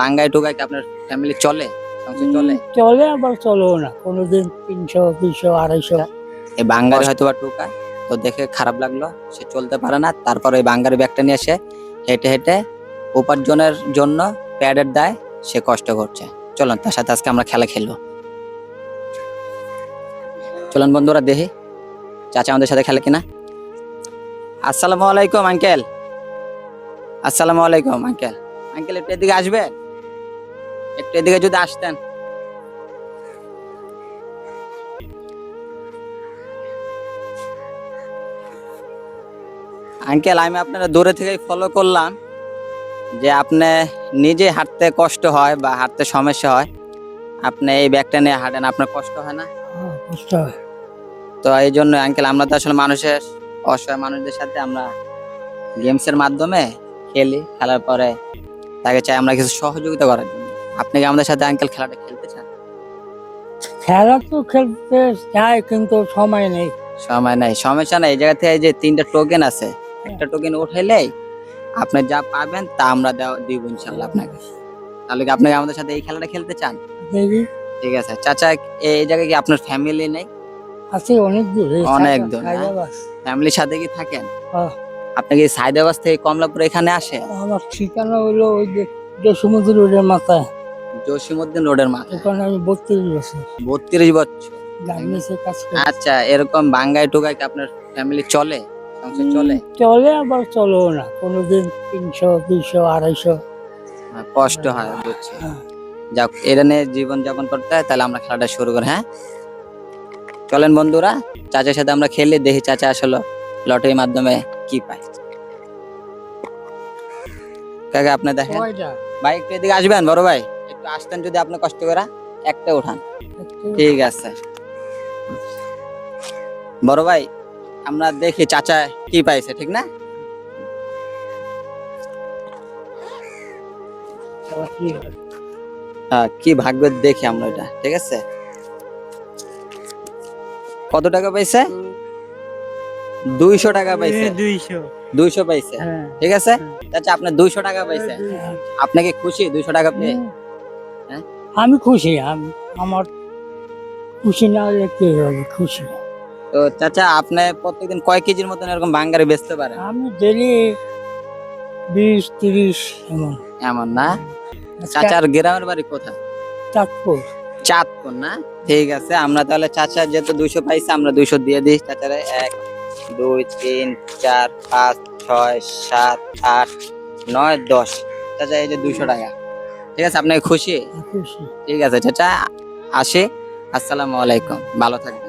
বাঙ্গাই টুকাই কি আপনার ফ্যামিলি চলে? সংসার চলে? চলে আবার চলেও না। কোনোদিন তিনশো দুইশো আড়াইশো। এই বাঙ্গারি হয়তো বা টুকায় তো দেখে খারাপ লাগল সে চলতে পারে না। তারপর ওই বাঙ্গারি ব্যাগটা নিয়ে এসে হেঁটে হেঁটে উপার্জনের জন্য প্যাডের দায় সে কষ্ট করছে। চলুন তার সাথে আজকে আমরা খেলা খেলব। চলুন বন্ধুরা দেখি চাচা আমাদের সাথে খেলে কিনা। আসসালামু আলাইকুম আঙ্কেল। আসসালামু আলাইকুম আঙ্কেল। আঙ্কেল একটু এদিকে আসবেন একটু এদিকে যদি আসতেন। আঙ্কেল আমি আপনারা দূরে থেকেই ফলো করলাম যে আপনি নিজে হাঁটতে কষ্ট হয় বা হাঁটতে সমস্যা হয়। আপনি এই ব্যাগটা নিয়ে হাঁটেন আপনার কষ্ট হয় না? কষ্ট হয়। তো এই জন্য আঙ্কেল আমরা তো আসলে মানুষের অসহায় মানুষদের সাথে আমরা গেমসের মাধ্যমে খেলি খেলার পরে তাকে চাই আমরা কিছু সহযোগিতা করার জন্য। আপনি কি আমাদের সাথে আঙ্কেল খেলাটা খেলতে চান? খেলা তো খেলতে চাই কিন্তু সময় নেই। সময় নাই সমস্যা নাই। এই জায়গা থেকে এই যে তিনটা টোকেন আছে একটা টোকেন উঠাইলেই আপনি যা পাবেন তা আমরা দিব ইনশাল্লাহ আপনাকে। তাহলে কি আপনি আমাদের সাথে এই খেলাটা খেলতে চান? ঠিক আছে। চাচা এই জায়গায় কি আপনার ফ্যামিলি নেই? আছে অনেক দূরে। অনেক দূর? ফ্যামিলির সাথে কি থাকেন? হ্যাঁ। আপনি কি সাইদাবাস থেকে কমলাপুর এখানে আসে আমার ঠিকানা হলো ওই যে সমুদ্র রোডের মাথায়। জসিমউদ্দিন রোডের মাথায়? ওখানে আমি বত্রিশ বছর। বত্রিশ বছর। গার্মেন্টসে কাজ করি। আচ্ছা এরকম বাঙ্গাই টুকাই কি আপনার ফ্যামিলি চলে? সংসার চলে? চলে আবার চলেও না। কোনোদিন তিনশো দুইশো আড়াইশো। হ্যাঁ, কষ্ট হয় বুঝছি। হ্যাঁ। যাক এটা নিয়ে জীবন যাপন করতে হয় তাহলে আমরা খেলাটা শুরু করি হ্যাঁ? চলেন বন্ধুরা চাচার সাথে আমরা খেলি দেখি চাচা আসলো লটারির মাধ্যমে। কি পায় কাকা আপনি দেখেন। কয়টা? ভাই একটু এদিকে আসবেন বড় ভাই। একটু আসতেন যদি আপনি কষ্ট করে। একটা উঠান। ঠিক আছে। বড় ভাই আমরা দেখি চাচা কি পাইছে ঠিক না? হ্যাঁ কি ভাগ্য দেখি আমরা এটা ঠিক আছে? কত টাকা পাইছে? দুইশো টাকা পাইছে। দুইশো। দুইশো পাইছে। হ্যাঁ। ঠিক আছে? চাচা আপনি দুইশো টাকা পাইছে। আপনি কি খুশি দুইশো টাকা পেয়ে? হ্যাঁ? আমি খুশি আমি আমার খুশি না হলে কি হবে? খুশি। তো চাচা আপনি প্রত্যেকদিন কয় কেজির মতন এরকম বাঙ্গারি বেচতে পারেন? আমি ডেলি বিশ তিরিশ এমন। এমন না? চাচার গ্রামের বাড়ি কোথায়? চাঁদপুর। চাঁদপুর না? ঠিক আছে আমরা তাহলে চাচা যেহেতু দুইশো পাইছে আমরা দুইশো দিয়ে দিই চাচারে। এক দুই তিন চার পাঁচ ছয় সাত আট নয় দশ। চাচা এই যে দুশো টাকা। ঠিক আছে আপনাকে খুশি। ঠিক আছে চাচা আসে। আসসালামু আলাইকুম। ভালো থাকবেন।